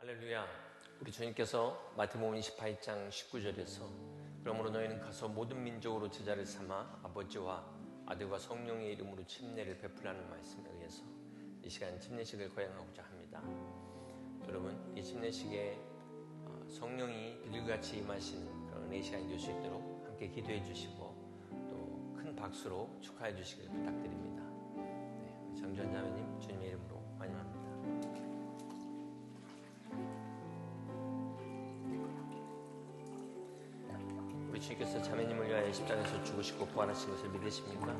할렐루야. 우리 주님께서 마태복음 28장 19절에서 그러므로 너희는 가서 모든 민족으로 제자를 삼아 아버지와 아들과 성령의 이름으로 침례를 베풀라는 말씀에 의해서 이 시간 침례식을 거행하고자 합니다. 여러분, 이 침례식에 어, 성령이 비둘같이 임하시는 그런 은혜의 시간이 될 수 있도록 함께 기도해 주시고 또 큰 박수로 축하해 주시길 부탁드립니다. 네, 정전 자 주님께서 자매님을 위하여 십자가에서 죽으시고 부활하신 것을 믿으십니까?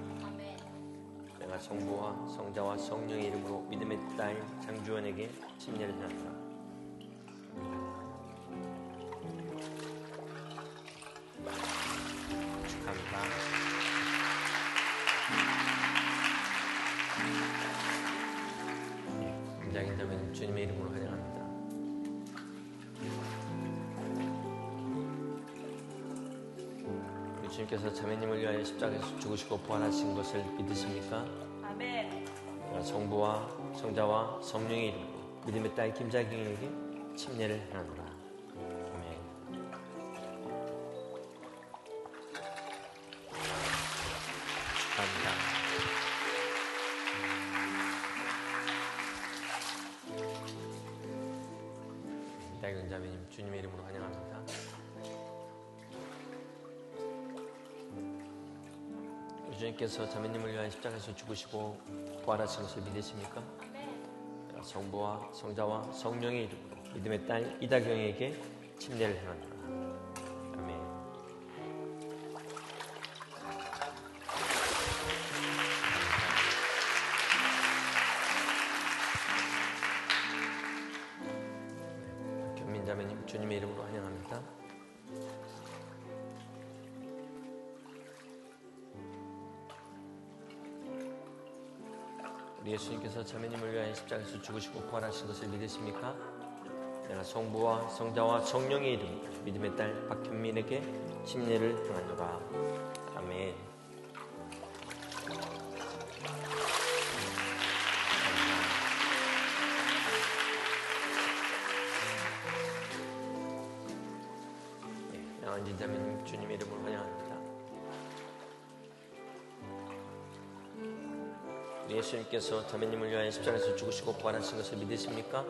내가 성부와 성자와 성령의 이름으로 믿음의 딸 장주원에게 침례를 하노라. 축하합니다. 임장인 자매님 주님의 이름으로 환영합니다. 주님께서 자매님을 위하여 십자가에서 죽으시고 부활하신 것을 믿으십니까? 아멘. 성부와 성자와 성령의 이름으로 믿음의 딸 김자경에게 침례를 하노라. 아멘. 축하합니다. 이다경 자매님 주님의 이름으로 환영합니다. 주님께서 자매님을 위하여 십자가에서 죽으시고 부활하신 것을 믿으십니까? 성부와 성자와 성령의 이름으로 믿음의 딸 이다경에게 침례를. 아멘. 견민자매님 주님의 이름으로 환영합니다. 우리 예수님께서 자매님을 위하여 십자가에서 죽으시고 부활하신 것을 믿으십니까? 내가 성부와 성자와 성령의 이름 믿음의 딸 박현민에게 침례를 행하노라. 아멘. 네, 양한진 자매님 주님의 이름으로 환영합니다. 예수님께서 자매님을 위하여 십자가에서 죽으시고 부활하신 것을 믿으십니까?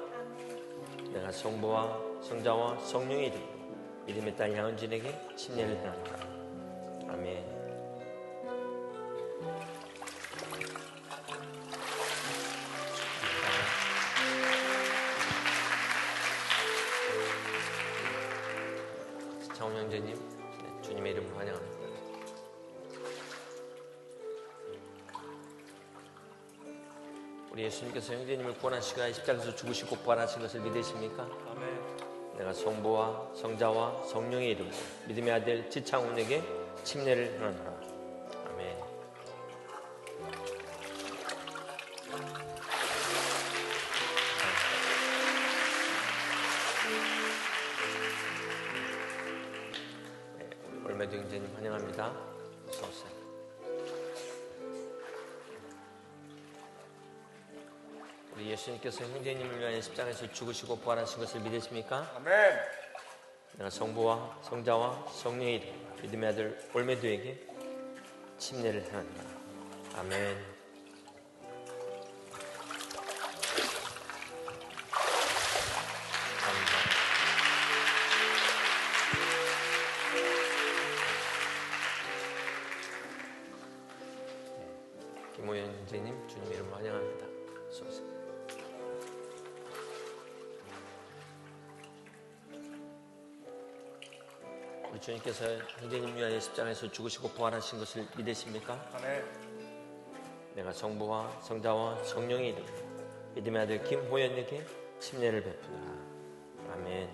내가 성부와 성자와 성령의 이름 믿음의 딸 양은진에게 침례를 행합니다. 아멘. 장훈 형제님, 네, 주님의 이름으로 환영합니다. 우리 예수님께서 형제님을 구원하시고 십자가에서 죽으시고 부활하신 것을 믿으십니까? 아멘. 내가 성부와 성자와 성령의 이름으로 믿음의 아들 지창훈에게 침례를 행하노라. 아멘. 네, 월매도 형제님 환영합니다. 우리 예수님께서 형제님을 위하여 십자가에서 죽으시고 부활하신 것을 믿으십니까? 아멘. 내가 성부와 성자와 성령의 이름 믿음의 아들 올메드에게 침례를 행한다. 아멘. 네, 김호연 선생님 주님 이름 환영합니다. 오세요. 우리 주님께서 형제님 위하여 십자가에서 죽으시고 부활하신 것을 믿으십니까? 아멘. 내가 성부와 성자와 성령의 이름 믿음의 아들 김호연에게 침례를 베푸노라. 아멘.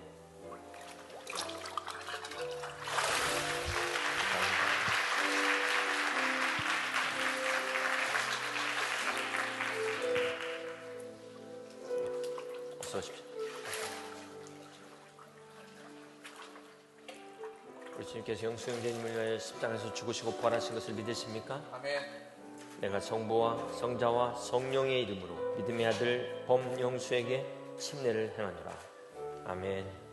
어서 오십시오. 우리 주님께서 영수 형제님을 위하여 십자가에서 죽으시고 부활하신 것을 믿으십니까? 아멘. 내가 성부와 성자와 성령의 이름으로 믿음의 아들 범영수에게 침례를 행하노라. 아멘.